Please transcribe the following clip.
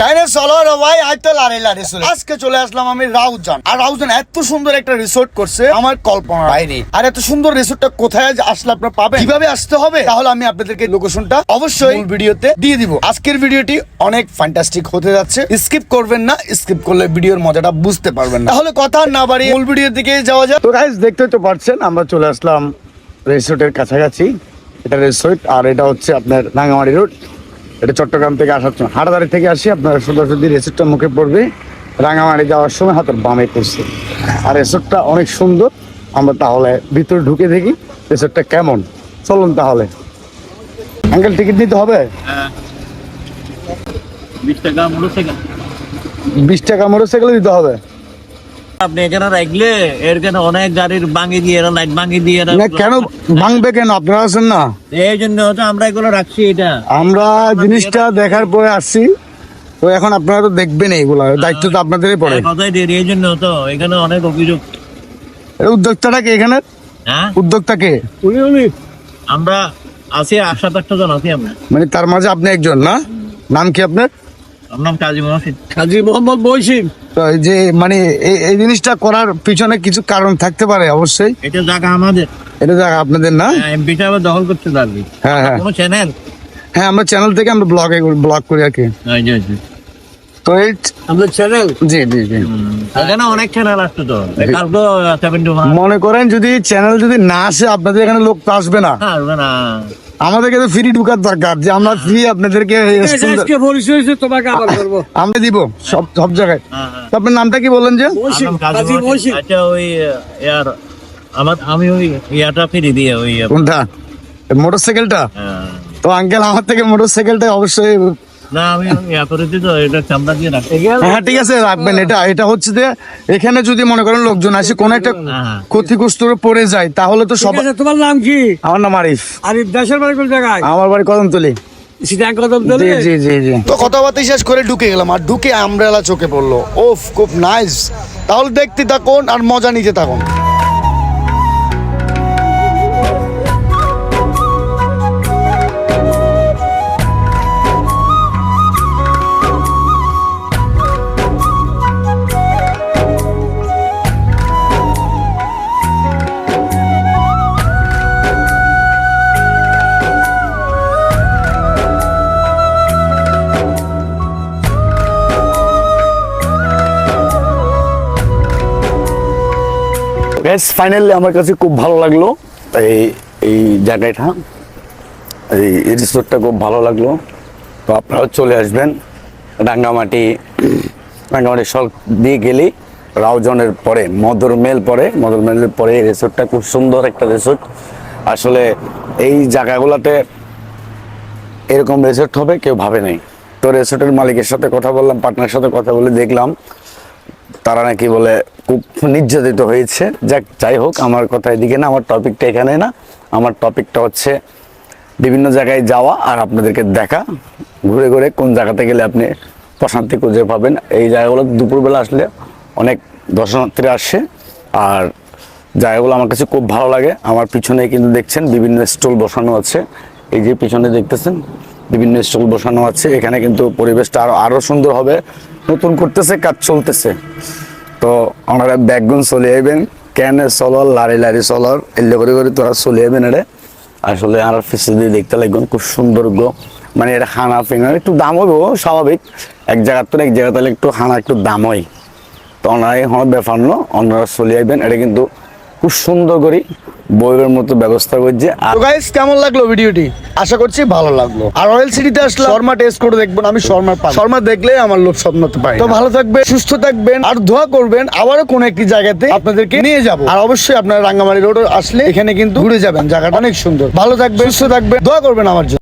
কেন চলো রে ভাই আজ তো লারে লারে চলে। আজকে চলে আসলাম আমি রাউজান। আর রাউজান এত সুন্দর একটা রিসোর্ট করছে, আমার কল্পনা বাইরে। আর এত সুন্দর রিসোর্টটা কোথায় আসলে আপনারা পাবেন? কীভাবে আসতে হবে? তাহলে আমি আপনাদেরকে লোকেশনটা অবশ্যই ভিডিওতে দিয়ে দিব। আজকের ভিডিওটি অনেক ফ্যান্টাস্টিক হতে যাচ্ছে। স্কিপ করবেন না স্কিপ করলে ভিডিওর মজাটা বুঝতে পারবেন না। তাহলে কথা না বাড়িয়ে মূল ভিডিওর দিকে যাওয়া যাক। তো গাইস দেখতে তো পারছেন আমরা চলে আসলাম রিসোর্টের কাছাকাছি। এটা রিসোর্ট আর এটা হচ্ছে আপনার রাঙ্গামাটি রোড এটা চট্টগ্রাম থেকে আসার সময়। হাটাদারি থেকে আসি আপনার সোজাসুজি রিসোর্টটা মুখে পড়বে। রাঙ্গামাটি যাওয়ার সময় হাতের বামে পড়ছে। আর রিসোর্টটা অনেক সুন্দর। আমরা তাহলে ভিতরে ঢুকে দেখি রিসোর্টটা কেমন। চলুন তাহলে। আঙ্কেল টিকিট নিতে হবে? বিশ টাকা মোটরসাইকেল বিশ টাকা মোটরসাইকেল দিতে হবে। আপনি এখানে রাখলে এর কেন অনেক গাড়ির ভাঙি দিয়ে এরা লাইট ভাঙি দিয়ে এরা না কেন ভাঙবে কেন? আপনারা আছেন না? এই জন্য আমরা এগুলো রাখছি এটা। আমরা জিনিসটা দেখার পরে আসছি। তো এখন আপনারা তো দেখবেন এইগুলা দায়িত্ব তো আপনাদেরই পড়ে। কথাই দিয়ে এই জন্য তো এখানে অনেক অভিযোগ। এই উদ্যোক্তাটা কে এখানে? হ্যাঁ? উদ্যোক্তা কে? আমরা আছি আট সাত আটটা জন আছি আমরা। মানে তার মাঝে আপনি একজন না? নাম কি আপনার? আমার নাম কাজী কাজী মোহাম্মদ বৈশিম যে মানে এই- এই জিনিসটা করার পিছনে কিছু কারণ থাকতে পারে অবশ্যই। এটা জায়গা আমাদের। এটা জায়গা আপনাদের না? এমপিটা আবার দখল করতে পারবি। হ্যাঁ হ্যাঁ। কোনো চ্যানেল হ্যাঁ আমরা চ্যানেল থেকে আমরা ব্লগে ব্লগ করি আর কি। তো এই আমাদের চ্যানেল জি জি জি। এখানে অনেক চ্যানেল আসছে তো। কালকে সেভেন্টি মনে করেন যদি চ্যানেল যদি না আসে আপনাদের এখানে লোক তো আসবে না। না আমাদেরকে তো ফ্রি ঢুকার দরকার যে আমরা ফ্রি আপনাদেরকে পরিচয় হয়েছে তোমাকে আবার করব আমরা দিব সব সব জায়গায়। হ্যাঁ, হ্যাঁ। তো আপনার নামটা কি বললেন যে। আচ্ছা ওই ইয়ার আমার আমি ওই ইয়াটা ফিরি দিয়ে ওই কোনটা? মোটর সাইকেলটা হ্যাঁ। তো আঙ্কেল আমার থেকে মোটর সাইকেলটা অবশ্যই না আমি ইয়া করেছি তো এটা চামড়া দিয়ে রাখি। হ্যাঁ ঠিক আছে রাখবেন এটা এটা হচ্ছে যে এখানে যদি মনে করেন লোকজন আসে কোন একটা হ্যাঁ। ক্ষতিগ্রস্ত পড়ে যায় তাহলে তো সবাই তোমার নাম কি? আমার নাম আরিফ। আরিফ দেশের বাড়ি কোন জায়গায়? আমার বাড়ি কদমতলি। কদম জি দলে জি জি জি তো কথাবার্তা শেষ করে ঢুকে গেলাম আর ঢুকে আমব্রেলা চোখে পড়ল। ওফ খুব নাইস তাহলে দেখতে থাকুন আর মজা নিতে থাকুন। গ্যাস ফাইনালি আমার কাছে খুব ভালো লাগল এই এই জায়গাটা। এই রিসোর্টটা খুব ভালো লাগল। তো আপনারাও চলে আসবেন রাঙ্গামাটি রাঙ্গামাটি সড়ক দিয়ে গেলেই রাউজনের পরে, মদর মেল পরে, মদর মেলের পরে এই রিসোর্টটা খুব সুন্দর একটা রিসোর্ট আসলে এই জায়গাগুলোতে এরকম রিসোর্ট হবে কেউ ভাবে নাই। তো রিসোর্টের মালিকের সাথে কথা বললাম পার্টনার সাথে কথা বলে দেখলাম। তারা নাকি বলে খুব নির্যাতিত হয়েছে। যাক, যাই হোক, আমার কথা এদিকে না, আমার টপিকটা এখানে না। আমার টপিকটা হচ্ছে বিভিন্ন জায়গায় যাওয়া আর আপনাদেরকে দেখা। ঘুরে ঘুরে কোন জায়গাতে গেলে আপনি প্রশান্তি খুঁজে পাবেন। এই জায়গাগুলো দুপুরবেলা আসলে অনেক দর্শনার্থীরা আসে। আর জায়গাগুলো আমার কাছে খুব ভালো লাগে। আমার পিছনে কিন্তু দেখছেন বিভিন্ন স্টল বসানো আছে। এই যে পিছনে দেখতেছেন, বিভিন্ন স্টল বসানো আছে। এখানে কিন্তু পরিবেশটা আরও আরও সুন্দর হবে। নতুন করতেছে, কাজ চলতেছে। তো ওনারা ব্যাগগুন চলে আইবেন। কেন চলর, লারি লারি চলর এলে করে করে তোরা চলে আইবেন এরে আসলে আর ফেসে দিয়ে দেখতে লাগবেন, খুব সুন্দর গো। মানে এটা হানা ফিঙ্গার একটু দাম হবে স্বাভাবিক। এক জায়গার তো এক জায়গা তাহলে একটু হানা একটু দাম হয়। তো ওনারা এখন ব্যাপার না, ওনারা চলে আইবেন। এটা কিন্তু খুব সুন্দর করে বইয়ের মতো ব্যবস্থা করছে। আর তো গাইস কেমন লাগল ভিডিওটি? আশা করছি ভালো লাগল। আর রয়্যাল সিটিতে আসলে শর্মা টেস্ট করে দেখবেন আমি শর্মার পা শর্মা দেখলে আমার লোভ স্বপ্নতে পাই তো ভালো থাকবেন সুস্থ থাকবেন আর দোয়া করবেন আবারও কোন একটি জায়গাতে আপনাদেরকে নিয়ে যাব। আর অবশ্যই আপনারা রাঙ্গামাটি রোড আসলে এখানে কিন্তু ঘুরে যাবেন জায়গাটা অনেক সুন্দর। ভালো থাকবেন সুস্থ থাকবেন দোয়া করবেন আমার জন্য।